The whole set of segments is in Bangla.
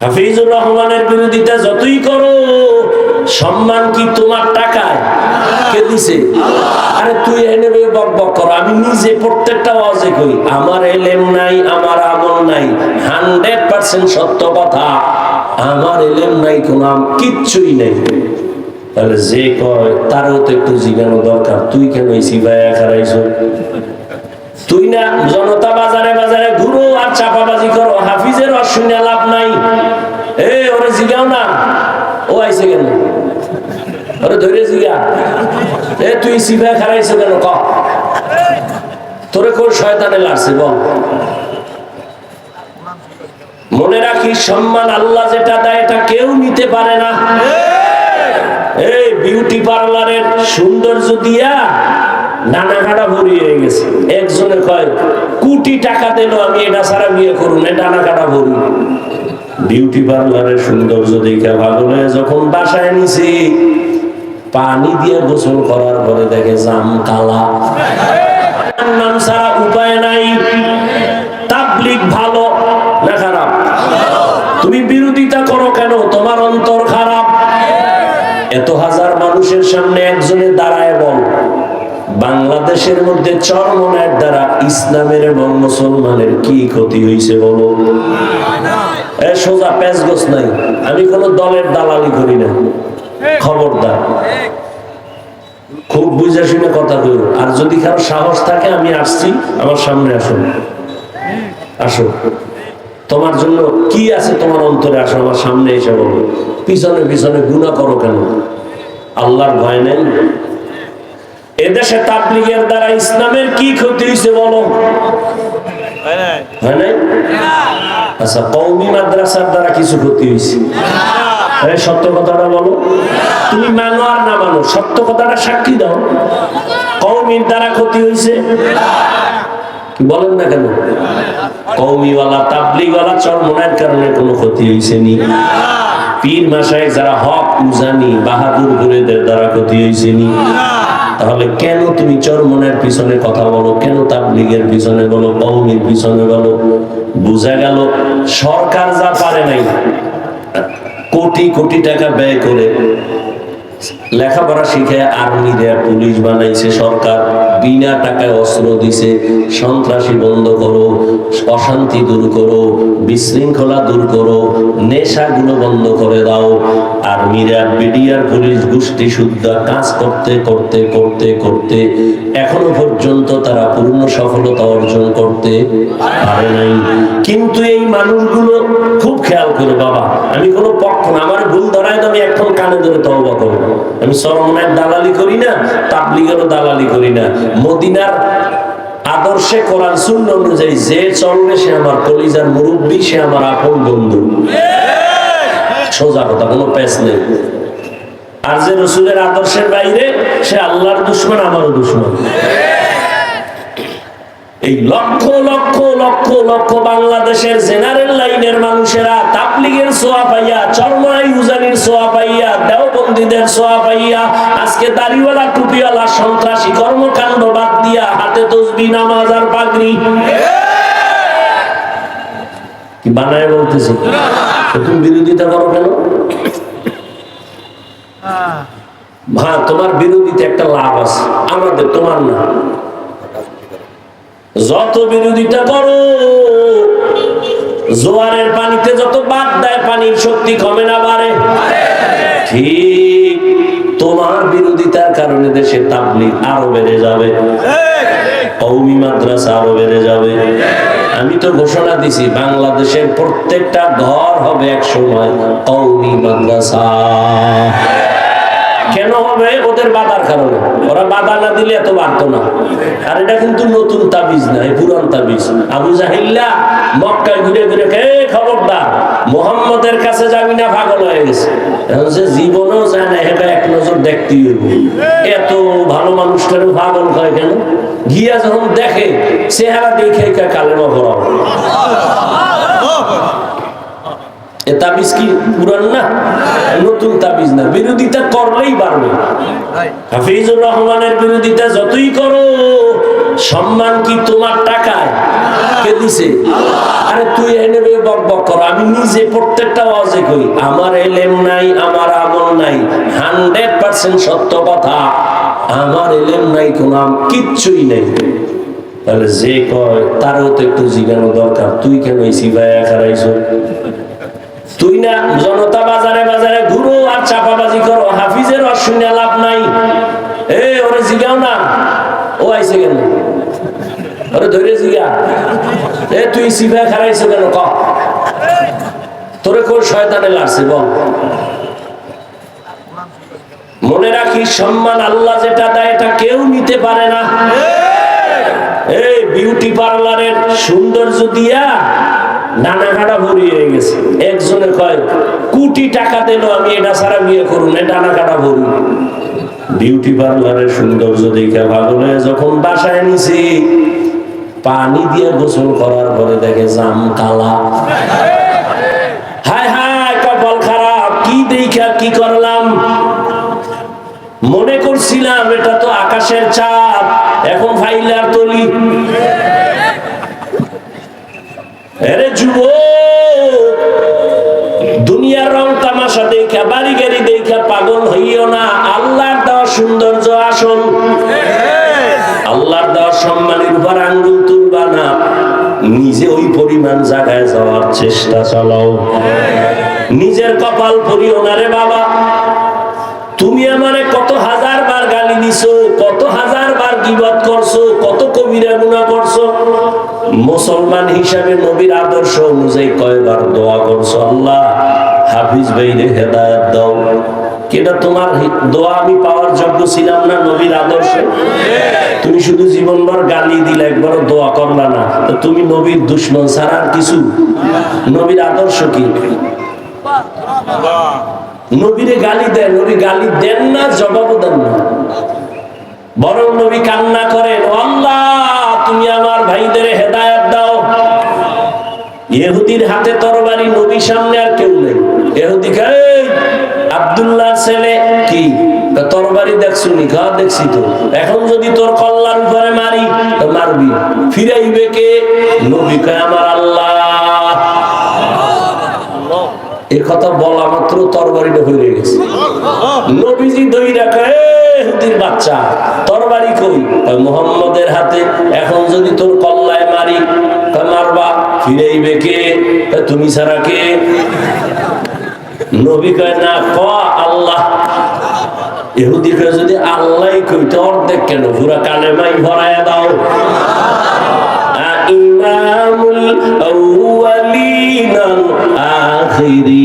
হাফিজুর রহমানের বিরোধিতা যতই করো, সম্মান কি তোমার টাকায়? কে দিছে? আরে তুই এনে বক বক করো, আমি নিজে প্রত্যেকটা ওয়াজে কই, আমার এলেম নাই, আমার আমল নাই, হান্ড্রেড পার্সেন্ট সত্য কথা, আমার এলেম নাই কিচ্ছুই নেই। তাহলে যে কয়, তারও তো একটু জিজ্ঞানো দরকার, তুই কেন এই সিবাইয়া খারাইছ তুই না জনতা বাজারে বাজারে ঘুরো আর চাপাবাজি করো অশুনে লাভ নাই। এ, ওরে জিগাও না। ও আইছে কেন? ওরে ধরে জিগা। এ, তুই কেন? ক। তোরে কোন শয়তানে লাগছে বল। মনে রাখি সম্মান আল্লাহ যেটা দেয়, এটা কেউ নিতে পারে না। এই বিউটি পার্লারের সৌন্দর্য দিয়া নানা কাটা ভরি গেছে। একজনে কয়, কোটি টাকা দিল আমি, এটা ছাড়া বিয়ে করুন ডানা কাটা ভরি বিউটি পার্লারের সৌন্দর্য দেখে ভালো যখন বাসায় নিছি, পানি দিয়ে গোসল করার পরে দেখে জাম কালা। উপায় নাই। তাবলিক ভালো না খারাপ? তুমি বিরোধিতা করো কেন? তোমার অন্তর খারাপ। এত হাজার মানুষের সামনে বল বাংলাদেশের মধ্যে চরমনের দ্বারা ইসলামের এবং মুসলমানের কি ক্ষতি হয়েছে বলো? সোজা প্যাঁচগোছ নাই। আমি কোন দলের দালালি করি না। খবরদার। খুব বুঝে শুনে কথা কইব আর যদি কারও সাহস থাকে, আমি আসছি। আমার সামনে আসুন আসো। তোমার জন্য কি আছে তোমার অন্তরে? আসো, আমার সামনে এসে বলো। পিছনে পিছনে গুণা করো কেন? আল্লাহর ভয় নেই? এদেশে তাবলিগের দ্বারা ইসলামের কি ক্ষতি হয়েছে বলো? আচ্ছা কৌমি মাদ্রাসার দ্বারা কিছু ক্ষতি হয়েছে? সত্য কথাটা বলো। তুমি মানো আর না মানো সত্য কথাটা সাক্ষী দাও। কৌমির দ্বারা ক্ষতি হয়েছে? বলেন না কেন? কৌমিওয়ালা তাবলিগওয়ালা চরমনের কারণে কোনো ক্ষতি হয়েছে নি? পীর মাসায় যারা হক উজানি বাহাদুর গুরেদের দ্বারা ক্ষতি হয়েছে নি? তাহলে কেন তুমি চরমনের পিছনে কথা বলো? কেন তাবলিগের পিছনে বলো? কৌমির পিছনে বলো? বোঝা গেল সরকার যা পারে নাই, কোটি কোটি টাকা ব্যয় করে লেখাপড়া শিখে আর্মি দেয় পুলিশ বানাইছে সরকার। বিনা টাকায় অস্ত্র দিছে, সন্ত্রাসী বন্ধ করো, অশান্তি দূর করো, বিশৃঙ্খলা দূর করো, নেশাগুলো বন্ধ করে দাও। আর্মিরা বিডিআর পুলিশ গোষ্ঠী শুদ্ধ কাজ করতে করতে করতে করতে, এখনও পর্যন্ত তারা পূর্ণ সফলতা অর্জন করতে পারে নাই। কিন্তু এই মানুষগুলো খুব খেয়াল করে বাবা, আমি কোনো পক্ষ না, আমার ভুল ধরায় তো আমি এখন কানে ধরে তওবা করব। আমি সরমনের দালালি করি না, তাবলিগেরও দালালি করি না। মদিনার আদর্শে কোরআন শূন্য অনুযায়ী যে চলবে, সে আমার কলিজার মুরব্বী, সে আমার আপন বন্ধু। সোজা কথা, কোনো প্যাচ নেই। আর যে রসুলের আদর্শের বাইরে, সে আল্লাহর দুশ্মন, আমারও দুশ্মন। এই লক্ষ লক্ষ লক্ষ লক্ষ বাংলাদেশের জেনারেল লাইনের মানুষেরা তাবলিগের সোয়া পাইয়া চরমাই উজানির সোয়া পাইয়া দেওবন্দীদের সোয়া পাইয়া আজকে দাড়িওয়ালা টুপিওয়ালা সন্ত্রাসী কর্মকাণ্ড বাদ দিয়া হাতে তসবি নামাজ আর পাগড়ি। কি বানায় বলতেছি? তুমি বিরোধিতা করো কেন? ভা তোমার বিরোধিতা একটা লাভ আছে। আমাদের তোমার না। যত বিরোধিতা করো, জোয়ারের পানিতে যত বাদ দেয়, পানির শক্তি কমে না বাড়ে। ঠিক তোমার বিরোধিতার কারণে দেশে তাবলিগ আরও বেড়ে যাবে। কৌমি মাদ্রাসা আরও বেড়ে যাবে। আমি তো ঘোষণা দিছি, বাংলাদেশের প্রত্যেকটা ঘর হবে এক সময় কৌমি মাদ্রাসা। কেন হবে? ওদের বাধার কারণে। ওরা বাধা না দিলে এত বাড়তো না। আর এটা কিন্তু নতুন তাবিজ না, এই পুরান তাবিজ। আবু জাহিল্লা মক্কায় ঘুরে ঘুরে কে খবরদার? মোহাম্মদের কাছে যাবি না, পাগল হয়ে গেছে। জীবনও যায় না এক নজর দেখতেই এত ভালো মানুষটারও পাগল হয় কেন? গিয়া যখন দেখে, চেহারা দেখে কালেমা ভরা এ তাবিজ কি পুরান না? নতুন তাবিজ না। বিরোধিতা করলেই বাড়বে। হাফিজুর রহমানের বিরোধিতা যতই করো সম্মান কি তোমার টাকায়? কে দিছে? আরে তুই এনে বক বক কর। আমি নিজে প্রত্যেকটা ওয়াজে কই আমার এলেম নাই আমার আমল নাই। হান্ড্রেড পার্সেন্ট সত্য কথা। আমার এলেম নাই কোন কিচ্ছুই নেই। তাহলে যে কয় তারও তো একটু জিজ্ঞানো দরকার। তুই কেন এই সিপাই খারাইছ তুই না জনতা বাজারে বাজারে ঘুরো আর চাপাবাজি করো, হাফিজের অশুন্য লাভ নাই। এ, ওরে জিগাও না। ও আইছে কেন? ওরে ধরে জিগা। এ, তুই সিপাই খারাইছ কেন? ক। তোরে কোন শয়তানে লাগছে বল। মনে রাখিস, সম্মান আল্লাহ যেটা দেয়, এটা কেউ নিতে পারে না। এই বিউটি পার্লারের সৌন্দর্য দিয়া নানা কাটা ভরি হয়ে গেছে। একজনে কয়, কোটি টাকা আমি, এটা ছাড়া বিয়ে করুন ডানা কাটা বিউটি পার্লারের সৌন্দর্য দেখে যখন বাসায় নিছি, পানি দিয়ে গোসল করার পরে দেখে জাম কালা। হায় হায়, কপাল খারাপ, কি দেখা, কি করলাম? মনে করছিলাম, এটা তো আকাশের চাপ এখন ফাইলার তলি। দুনিয়ার রং তামাশা দেখা, বাড়ি গাড়ি দেখা পাগল হইও না। আল্লাহর দেওয়া সৌন্দর্য আসল। আল্লাহর দেওয়া সম্মানের উপর আঙ্গুল তুলবা না। নিজে ওই পরিমাণ জায়গায় যাওয়ার চেষ্টা চালাও। নিজের কপাল পরিও না রে বাবা। তুমি আমারে মুসলমান হিসাবে নবীর আদর্শ অনুযায়ী কয়বার দোয়া করছ আল্লাহ? হাফিজ ভাইরে হেদায়েত দাও। কেটা তোমার দোয়া আমি পাওয়ার যোগ্য ছিলাম না নবীর আদর্শে? তুমি শুধু জীবনভর গালি দিলে একবার দোয়া করলা না। তুমি নবীর দুশ্মন ছাড়া কিছু? নবীর আদর্শ কি? নবীরে গালি দেন, নবী গালি দেন না, জবাবও দেন না। বরং নবী কান্না করেন, আল্লাহ! তুমি আমার ভাইদের হেদায়াত দাও। ইহুদির হাতে তরবারি নবী সামনে আর কেউ নেই। ইহুদি কয়, "এই, ছেলে কি? তরবারি দেখছ নি? খা দেখছি তো। এখন যদি তোর কল্লার উপরে মারি তো মারবি। ফিরাইবে কে? নবী কয় আমার আল্লাহ। এ কথা বলা মাত্র তরবারিটা হয়ে গেছে। নবীজি দই রাখে বেকুতির বাচ্চা, তোর বাড়ি কই? মোহাম্মদের হাতে এখন যদি তোর কল্লায় মারি, তা মারবা, ফিরেইবে কে? তুমি ছাড়া কে? নবী কয়, না, ক, আল্লাহ। এহুদি কয়, যদি আল্লাহ কইতে অর্ধেক কেন? ঘুরা কানে মাই ভরায় দাও। ইমামুল আউয়ালিনা আখিরি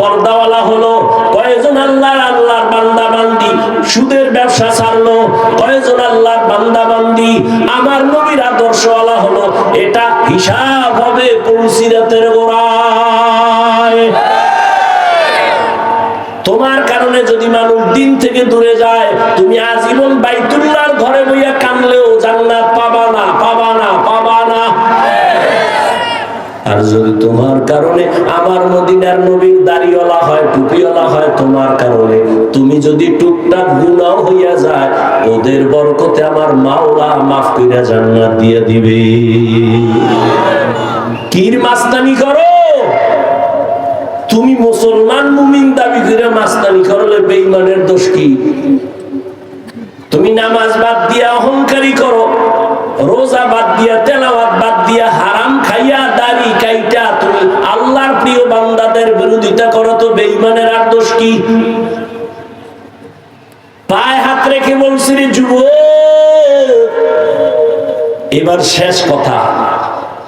পর্দাওয়ালা হলো, কয়জন আল্লাহর আল্লাহর বান্দা বান্দি সুদের ব্যবসা ছাড়লো কয়জন আল্লাহর আমার নবীর আদর্শওয়ালা হলো, এটা হিসাব হবে পুরুষিরাতের গোড়া। থেকে দূরে যায়। তুমি আজীবন বাইতুল্লাহর ঘরে বইয়া কানলেও জান্নাত পাবা না পাবা না পাবা না। আর যদি তোমার কারণে আমার মদিনার নবীর দাড়িওয়ালা হয়, টুপিওয়ালা হয়, তোমার কারণে তুমি যদি টুকটাক গুনাও হইয়া যায়, ওদের বরকতে আমার মাওলা মাফ কইরা জান্নাত দিয়ে দিবে। কির মাস্তানি করো? মুসলমান মুমিন দাবি করে মাস্তানি করলে বেঈমানের দোষ কি? তুমি নামাজ বাদ দিয়া অহংকারী করো, রোজা বাদ দিয়া, তেলাওয়াত বাদ দিয়া, হারাম খাইয়া, দাড়ি কাইটা তুমি আল্লাহর প্রিয় বান্দাদের বিরোধিতা করো তো বেঈমানের আর দোষ কি? পায়ে হাত রেখে বলছি যুব এবার শেষ কথা।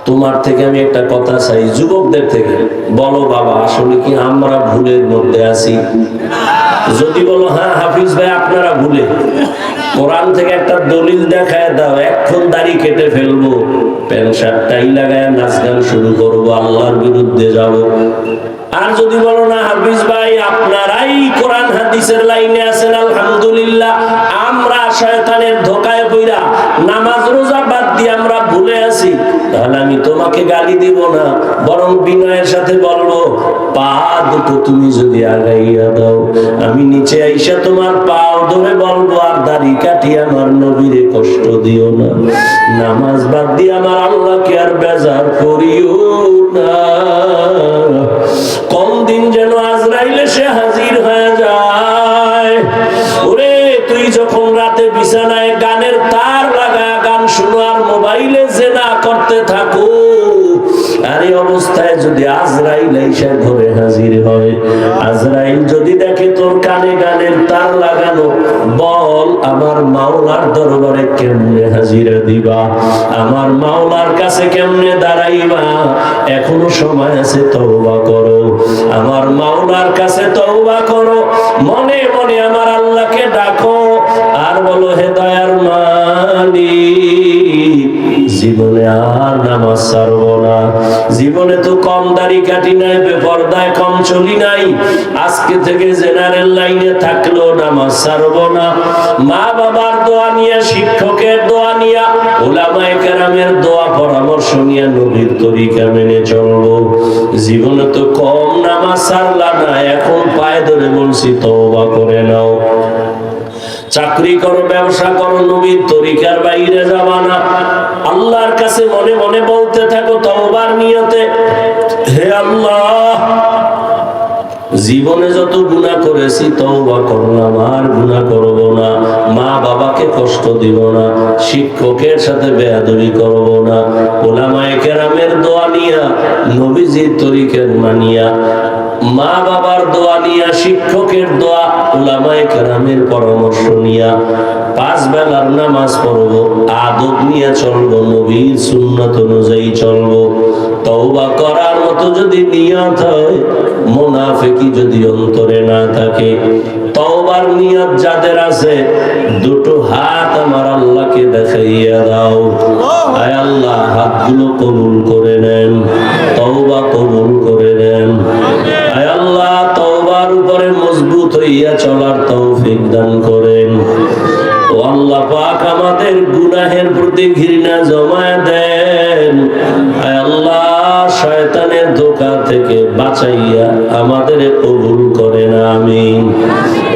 তোমার থেকে আমি একটা কথা চাই, যুবকদের থেকে। বলো বাবা, আসলে কি আমরা ভুলের মধ্যে আছি? যদি বলো হ্যাঁ হাফিজ ভাই, আপনারা ভুলে। কোরআন থেকে একটা দলিল দেখায় দাও, এখন দাড়ি কেটে ফেলব। প্যান্ট শার্টটাই লাগায় নাচ গান শুরু করব, আল্লাহর বিরুদ্ধে যাব। আর যদি বলো, না, হাফিজ ভাই, আপনারাই কোরআন হাদিসের লাইনে আছেন, আলহামদুলিল্লাহ। আমরা শয়তানের ধোকায় পইরা নামাজ রোজা তাহলে আমি তোমাকে গালি দিব না, বরং বিনয়ের সাথে বলব, পা দুটো তুমি যদি আগাইয়া দাও, আমি নিচে আইসা তোমার পাও ধরে বলব, আর দাড়ি কাটি আমার নবীরে কষ্ট দিও না। নামাজ বাদ দিয়ে আমার আল্লাহকে আর বেজার করিও না। কম দিন যেন মাওলার দরবারে কেমনে হাজিরা দিবা? আমার মাওলার কাছে কেমনে দাঁড়াইবা? এখনও সময় আছে, তওবা করো। আমার মাওলার কাছে তওবা করো। মনে মনে আমার আল্লাহকে ডাকো। আর বলো, হে দয়ার মালিক, জীবনে আর নামাজ ছাড়বো না। জীবনে তো কম দাড়ি কাটি নাই, বেপরদায় কম চলি নাই। আজকে থেকে জেনারেল পরামর্শ নিয়ে নবীর তরিকা মেনে চলবো। জীবনে তো কম, নামাজ সারলা না, এখন পায়ে ধরে বলছি, তওবা করে নাও। চাকরি করো, ব্যবসা করো, নবীর তরিকার বাইরে যাবা না। আল্লাহর কাছে মনে মনে বলতে থাকো, তওবার নিয়তে, হে আল্লাহ জীবনে যত গুণা করেছি তওবা করলাম, আর গুণা করব না। মা বাবাকে কষ্ট দিব না, শিক্ষকের সাথে বেয়াদবি করব না। ওলামায়ে কেরামের দোয়া নিয়া, নবীজির তরিকের মানিয়া মা বাবার দোয়া নিয়া, শিক্ষকের দোয়া, ওলামায়ে কেরামের পরামর্শ নিয়া, পাঁচ বেলার নামাজ পড়ব, আদব নিয়ে চলবো, নবীর সুন্নত অনুযায়ী চলবো। তওবা করার মতো যদি নিয়ত হয় মোনাফেকি যদি অন্তরে না থাকে, তওবার নিয়ত যাদের আছে, দুটো হাত আমার আল্লাহকে দেখাইয়া দাও। আয় আল্লাহ, হাতগুলো কবুল করে নেন, তওবা কবুল করে নেন। আয় আল্লাহ, তওবার উপরে মজবুত হইয়া চলার তৌফিক দান করেন। ও আল্লাহ পাক আমাদের গুনাহের প্রতি ঘৃণা জমায় বাঁচাইয়া আমাদের কবুল করেন, আমিন।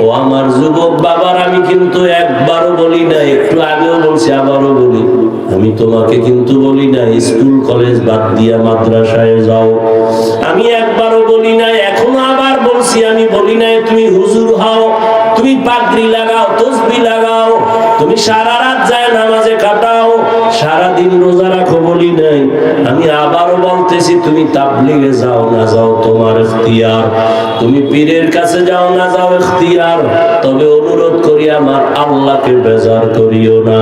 ও আমার যুবক বাবার, আমি কিন্তু একবারও বলি না, একটু আগেও বলছি, আবারও বলি। আমি তোমাকে কিন্তু বলি না, স্কুল, কলেজ বাদ দিয়া মাদ্রাসায় যাও। আমি একবারও বলি না, এখনও আবার বলছি, আমি বলি না, তুমি হুজুর হও, তুমি পাগড়ি লাগাও, তসবি লাগাও, তুমি সারা রাত যায় নামাজে কাটাও সারা দিন রোজা রাখো বলি নাই। আমি আবারও বলতেছি, তুমি তাবলিগে যাও না, যাও তোমার ইখতিয়ার। তুমি পীরের কাছে যাও না, যাও ইখতিয়ার। তবে অনুরোধ করি, আমার আল্লাহকে বেজার করিও না।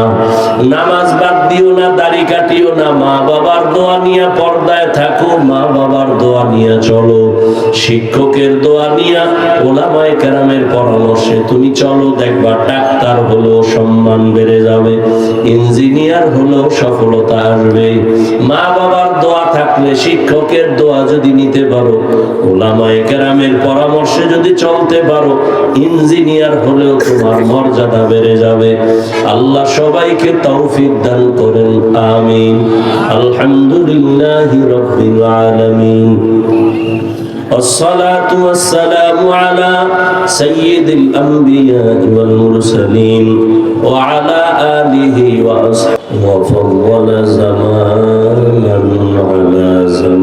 নামাজ বাদ দিও না, দাড়ি কাটিও না, মা বাবার দোয়া নিয়ে পর্দায় থাকো, মা বাবার দোয়া নিয়ে চলো। শিক্ষকের দোয়া নিয়ে ওলামায়ে কেরামের পরামর্শে তুমি চলো, দেখবা ডাক্তার হলেও সম্মান বেড়ে যাবে, ইঞ্জিনিয়ার হলেও সফলতা আসবে। মা বাবার দোয়া থাকলে শিক্ষকের দোয়া যদি নিতে পারো ওলামায়ে কেরামের পরামর্শে যদি চলতে পারো ইঞ্জিনিয়ার হলেও তোমার মর্যাদা বেড়ে যাবে আল্লাহ সবাইকে তৌফিক দান করেন আমিন আলহামদুলিল্লাহি রাব্বিল আলামিন والصلاة والسلام على سيد الأنبياء والمرسلين وعلى آله وأصحابه وفضل زمانا على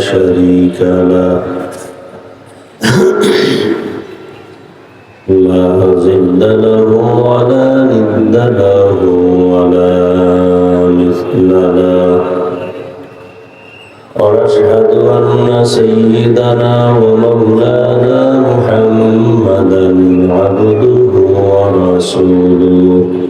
شريك له. لا ضد له ولا ند له ولا مثل له. ونشهد أن سيدنا ومولانا محمدا عبده ورسوله.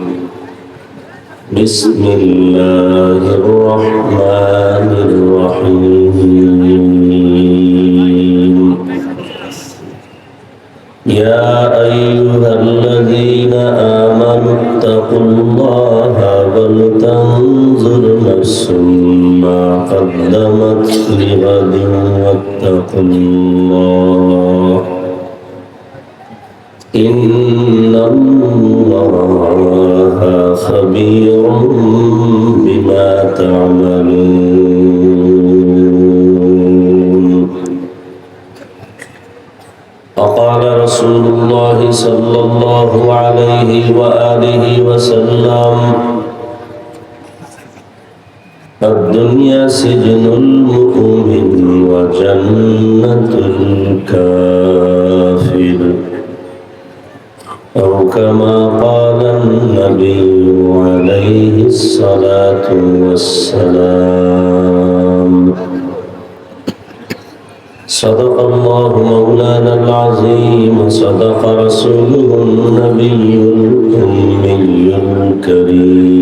بسم الله الرحمن الرحيم. يا أيها الذين آمنوا اتقوا الله ولتنظر نفس ما قدمت لغد واتقوا الله. إن الله خبير بما تعملون. وقال رسول الله صلى الله عليه وآله وسلم الدنيا سجن المؤمن وجنة الكافر. أو كما قال النبي عليه الصلاة والسلام. صدق الله مولانا العظيم صدق رسوله النبي الأمي الكريم.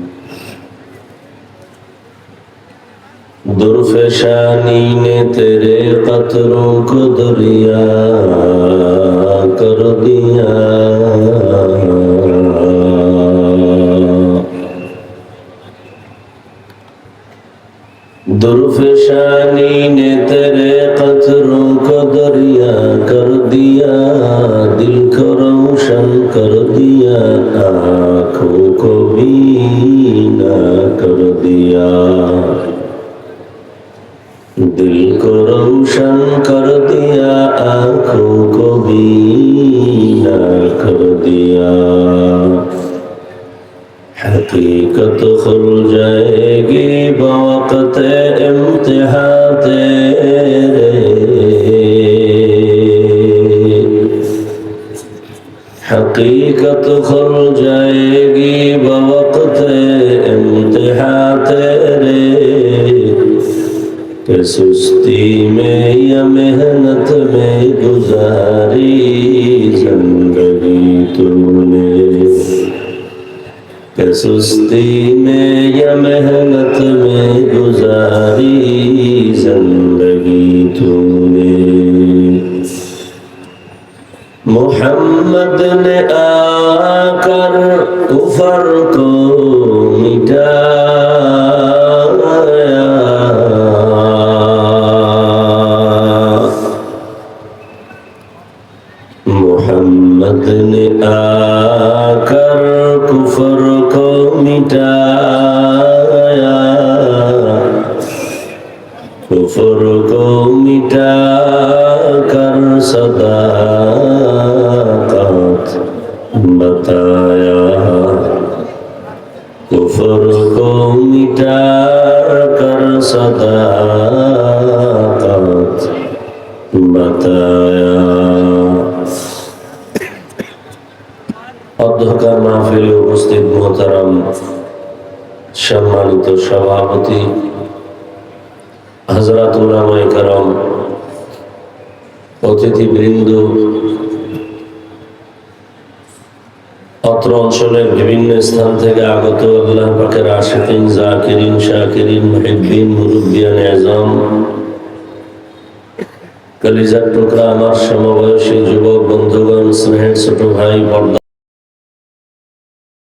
दुर्फशानी ने तेरे कतरों को दरिया कर दिया दुर्फशानी ने तेरे कतरों को दरिया कर दिया दिल को रोशन कर दिया आंखों को बीना कर दिया कर दिया आंखों को बीना कर दिया हकीकत खुल जाएगी बवक्त इम्तिहा सुस्ती में या मेहनत में गुजारी जिंदगी तूने मोहम्मद ने आकर कुफर को मिटाया সম্মানিত সভাপতি হজরত অতিথিবৃন্দ, অত্র অঞ্চলের বিভিন্ন স্থান থেকে আগত আল্লাহ পাকের আশেকিন, জাকিরিন, শাকিরিন হেব্বিন মুরুব্বিয়ান, এজম কলিজার টুকরা আমার সমবয়সী যুবক বন্ধুগণ স্নেহের ছোট ভাই পর্দা